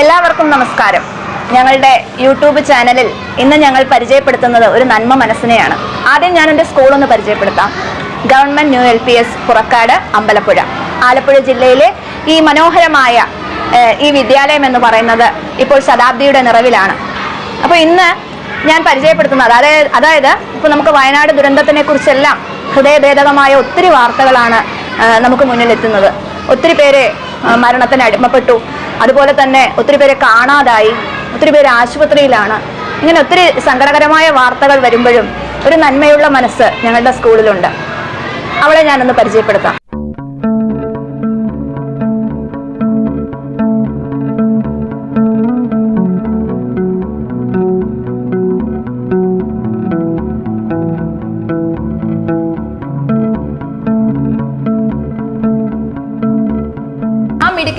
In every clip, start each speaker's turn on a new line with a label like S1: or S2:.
S1: എല്ലാവർക്കും നമസ്കാരം. ഞങ്ങളുടെ യൂട്യൂബ് ചാനലിൽ ഇന്ന് ഞങ്ങൾ പരിചയപ്പെടുത്തുന്നത് ഒരു നന്മ മനസ്സിനെയാണ്. ആദ്യം ഞാൻ എന്റെ സ്കൂളൊന്ന് പരിചയപ്പെടുത്താം. Government new L P S Purakkad Ambalappuzha. Alappuzha ജില്ലയിലെ ഈ മനോഹരമായ ഈ വിദ്യാലയം എന്ന് പറയുന്നത് ഇപ്പോൾ ശതാബ്ദിയുടെ നിറവിലാണ്. അപ്പോൾ ഇന്ന് ഞാൻ പരിചയപ്പെടുത്തുന്നത് അതായത് അതായത് ഇപ്പോൾ നമുക്ക് വയനാട് ദുരന്തത്തിനെ കുറിച്ചെല്ലാം ഹൃദയഭേദകമായ ഒത്തിരി വാർത്തകളാണ് നമുക്ക് മുന്നിലെത്തുന്നത്. ഒത്തിരി പേരെ മരണത്തിന് അടിമപ്പെട്ടു. അതുപോലെ തന്നെ ഒത്തിരി പേരെ കാണാതായി. ഒത്തിരി പേര് ആശുപത്രിയിലാണ്. ഇങ്ങനെ ഒത്തിരി സങ്കടകരമായ വാർത്തകൾ വരുമ്പോഴും ഒരു നന്മയുള്ള മനസ്സ് ഞങ്ങളുടെ സ്കൂളിലുണ്ട്. അവളെ ഞാനൊന്ന് പരിചയപ്പെടുത്താം.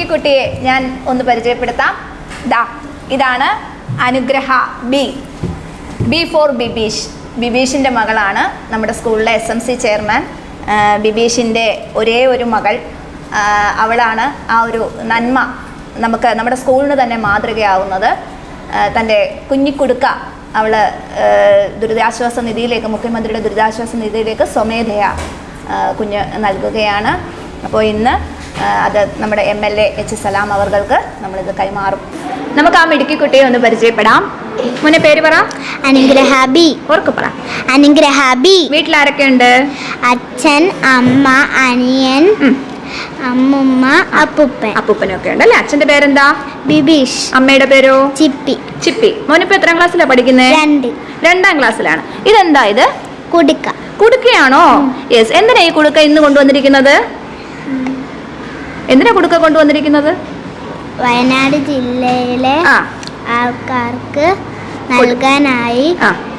S1: കുട്ടിയെ ഞാൻ ഒന്ന് പരിചയപ്പെടുത്താം. ദാ ഇതാണ് Anugraha B. B for Bibeesh. ബിബീഷിന്റെ മകളാണ് നമ്മുടെ സ്കൂളിലെ എസ് എം സി ചെയർമാൻ. ബിബീഷിന്റെ ഒരേ ഒരു മകൾ. അവളാണ് ആ ഒരു നന്മ നമുക്ക് നമ്മുടെ സ്കൂളിന് തന്നെ മാതൃകയാവുന്നത്. തന്റെ കുഞ്ഞിക്കുടുക്ക അവൾ ദുരിതാശ്വാസ നിധിയിലേക്ക് മുഖ്യമന്ത്രിയുടെ ദുരിതാശ്വാസ നിധിയിലേക്ക് സ്വമേധയാ കുഞ്ഞ് നൽകുകയാണ്. അപ്പോൾ ഇന്ന് അത് നമ്മുടെ M L A H Salam അവർക്ക് നമ്മളിത് കൈമാറും. നമുക്ക് ആ മിടുക്കി കുട്ടിയെ ഒന്ന് പരിചയപ്പെടാം. മുന്നേ പേര് പറ.
S2: അനുഗ്രഹ ബി.
S1: ഓർക്ക് പറ.
S2: അനുഗ്രഹ ബി.
S1: വീട്ടിൽ ആരൊക്കെയുണ്ട്
S2: അച്ഛൻ അമ്മ അനിയൻ അമ്മുമ്മ അപ്പൂപ്പൻ.
S1: അപ്പൂപ്പനൊക്കെ ഉണ്ട് അല്ലേ? അച്ഛന്റെ പേരെന്താ?
S2: ബിബീഷ്.
S1: അമ്മയുടെ പേരോ?
S2: ചിപ്പി.
S1: ചിപ്പി. മോനിപ്പോ എത്രാം ക്ലാസ്സിലാണ് പഠിക്കുന്നത്
S2: രണ്ട്.
S1: രണ്ടാം ക്ലാസ്സിലാണ്. ഇതെന്താ ഇത്?
S2: കുടുക്ക.
S1: കുടുക്കയാണോ? യെസ് എന്തിനാ ഈ കുടുക്ക ഇന്ന് കൊണ്ടുവന്നിരിക്കുന്നത്? എന്തിനാ കൊടുക്ക കൊണ്ടുവന്നിരിക്കുന്നത്?
S2: വയനാട് ജില്ലയിലെ ആൾക്കാർക്ക് നൽകാനായി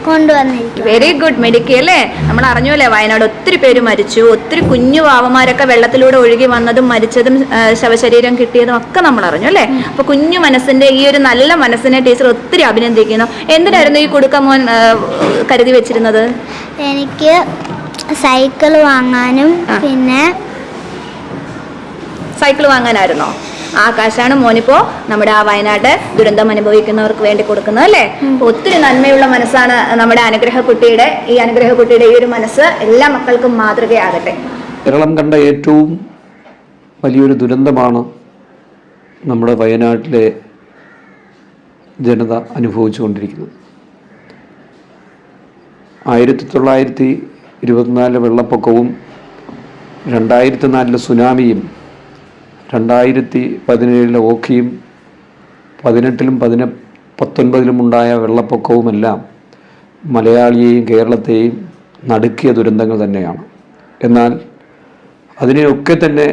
S2: കൊണ്ടുവന്നിരിക്കും
S1: വെരി ഗുഡ് മെഡിക്കൽ അല്ലേ? നമ്മൾ അറിഞ്ഞല്ലേ വയനാട് ഒത്തിരി പേര് മരിച്ചു. ഒത്തിരി കുഞ്ഞു വാവമാരൊക്കെ വെള്ളത്തിലൂടെ ഒഴുകി വന്നതും മരിച്ചതും ശവശരീരം കിട്ടിയതും ഒക്കെ നമ്മൾ അറിഞ്ഞു അല്ലേ? അപ്പൊ കുഞ്ഞു മനസ്സിന്റെ ഈ ഒരു നല്ല മനസ്സിനെ ടീച്ചർ ഒത്തിരി അഭിനന്ദിക്കുന്നു. എന്തിനായിരുന്നു ഈ കുടുക്ക മോൻ കരുതി വെച്ചിരുന്നത്?
S2: എനിക്ക് സൈക്കിൾ വാങ്ങാനും പിന്നെ
S1: സൈക്കിൾ വാങ്ങാനായിരുന്നോ? ആ കാശാണ് മോനിപ്പോ നമ്മുടെ ആ വയനാട് ദുരന്തം അനുഭവിക്കുന്നവർക്ക് വേണ്ടി കൊടുക്കുന്നത് അല്ലേ? ഒത്തിരി നന്മയുള്ള മനസ്സാണ് നമ്മുടെ അനുഗ്രഹ കുട്ടിയുടെ ഈ അനുഗ്രഹ കുട്ടിയുടെ ഈ ഒരു മനസ്സ് എല്ലാ മക്കൾക്കും മാതൃകയാകട്ടെ.
S3: കേരളം കണ്ട ഏറ്റവും വലിയൊരു ദുരന്തമാണ് നമ്മുടെ വയനാട്ടിലെ ജനത അനുഭവിച്ചുകൊണ്ടിരിക്കുന്നത്. ആയിരത്തി തൊള്ളായിരത്തി ഇരുപത്തിനാലിലെ വെള്ളപ്പൊക്കവും രണ്ടായിരത്തി നാലിലെ സുനാമിയും രണ്ടായിരത്തി പതിനേഴിലെ ഓഖിയും പതിനെട്ടിലും പതിന പത്തൊൻപതിലും ഉണ്ടായ വെള്ളപ്പൊക്കവുമെല്ലാം മലയാളിയെയും കേരളത്തെയും നടുക്കിയ ദുരന്തങ്ങൾ തന്നെയാണ്. എന്നാൽ അതിനെയൊക്കെ തന്നെ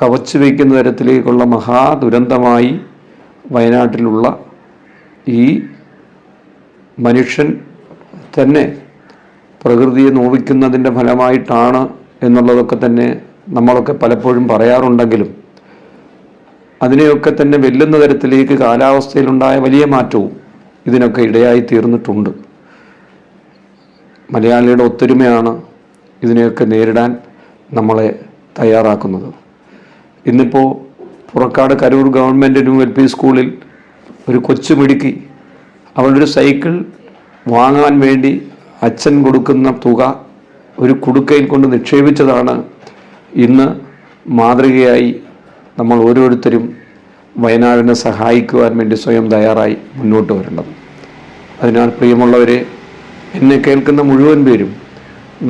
S3: കവച്ചു വയ്ക്കുന്ന തരത്തിലേക്കുള്ള മഹാദുരന്തമായി വയനാട്ടിലുള്ള ഈ മനുഷ്യൻ തന്നെ പ്രകൃതിയെ നോവിക്കുന്നതിന്റെ ഫലമായിട്ടാണ് എന്നുള്ളതൊക്കെ തന്നെ നമ്മളൊക്കെ പലപ്പോഴും പറയാറുണ്ടെങ്കിലും അതിനെയൊക്കെ തന്നെ വെല്ലുന്ന തരത്തിലേക്ക് കാലാവസ്ഥയിലുണ്ടായ വലിയ മാറ്റവും ഇതിനൊക്കെ ഇടയായി തീർന്നിട്ടുണ്ട്. മലയാളിയുടെ ഒത്തൊരുമയാണ് ഇതിനെയൊക്കെ നേരിടാൻ നമ്മളെ തയ്യാറാക്കുന്നത്. ഇന്നിപ്പോൾ Purakkad Karoor government new L P സ്കൂളിൽ ഒരു കൊച്ചു മിടുക്കി അവളുടെ ഒരു സൈക്കിൾ വാങ്ങാൻ വേണ്ടി അച്ഛൻ കൊടുക്കുന്ന തുക ഒരു കുടുക്കയിൽ കൊണ്ട് നിക്ഷേപിച്ചതാണ് ഇന്ന് മാതൃകയായി നമ്മൾ ഓരോരുത്തരും വയനാടിനെ സഹായിക്കുവാൻ വേണ്ടി സ്വയം തയ്യാറായി മുന്നോട്ട് വരേണ്ടത്. അതിനാൽ പ്രിയമുള്ളവരെ എന്നെ കേൾക്കുന്ന മുഴുവൻ പേരും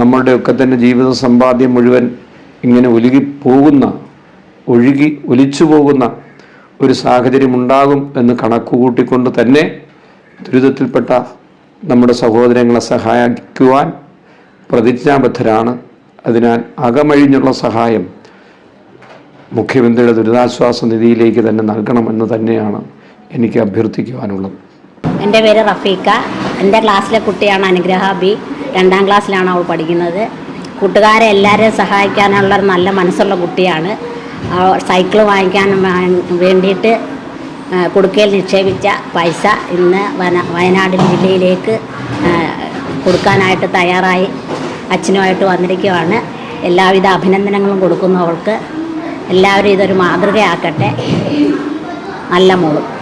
S3: നമ്മളുടെയൊക്കെ തന്നെ ജീവിത സമ്പാദ്യം മുഴുവൻ ഇങ്ങനെ ഒലുകി പോകുന്ന ഒഴുകി ഒലിച്ചു പോകുന്ന ഒരു സാഹചര്യം ഉണ്ടാകും എന്ന് കണക്കുകൂട്ടിക്കൊണ്ട് തന്നെ ദുരിതത്തിൽപ്പെട്ട നമ്മുടെ സഹോദരങ്ങളെ സഹായിക്കുവാൻ പ്രതിജ്ഞാബദ്ധരാണ്. അതിനാൽ അകമഴിഞ്ഞുള്ള സഹായം മുഖ്യമന്ത്രിയുടെ ദുരിതാശ്വാസ നിധിയിലേക്ക് തന്നെ നൽകണമെന്ന് തന്നെയാണ് എനിക്ക് അഭ്യർത്ഥിക്കുവാനുള്ളത്.
S4: എന്റെ പേര് റഫീക്ക എന്റെ ക്ലാസ്സിലെ കുട്ടിയാണ് അനുഗ്രഹ ബി. രണ്ടാം ക്ലാസ്സിലാണ് അവൾ പഠിക്കുന്നത്. കൂട്ടുകാരെ എല്ലാവരെയും സഹായിക്കാനുള്ള ഒരു നല്ല മനസ്സുള്ള കുട്ടിയാണ്. സൈക്കിൾ വാങ്ങിക്കാൻ വേണ്ടിയിട്ട് കുടുക്കയിൽ നിക്ഷേപിച്ച പൈസ ഇന്ന് വയനാട് ജില്ലയിലേക്ക് കൊടുക്കാനായിട്ട് തയ്യാറായി അച്ഛനുമായിട്ട് വന്നിരിക്കുകയാണ് എല്ലാവിധ അഭിനന്ദനങ്ങളും കൊടുക്കുന്നു അവൾക്ക്. എല്ലാവരും ഇതൊരു മാതൃകയാക്കട്ടെ. നല്ല മോളും.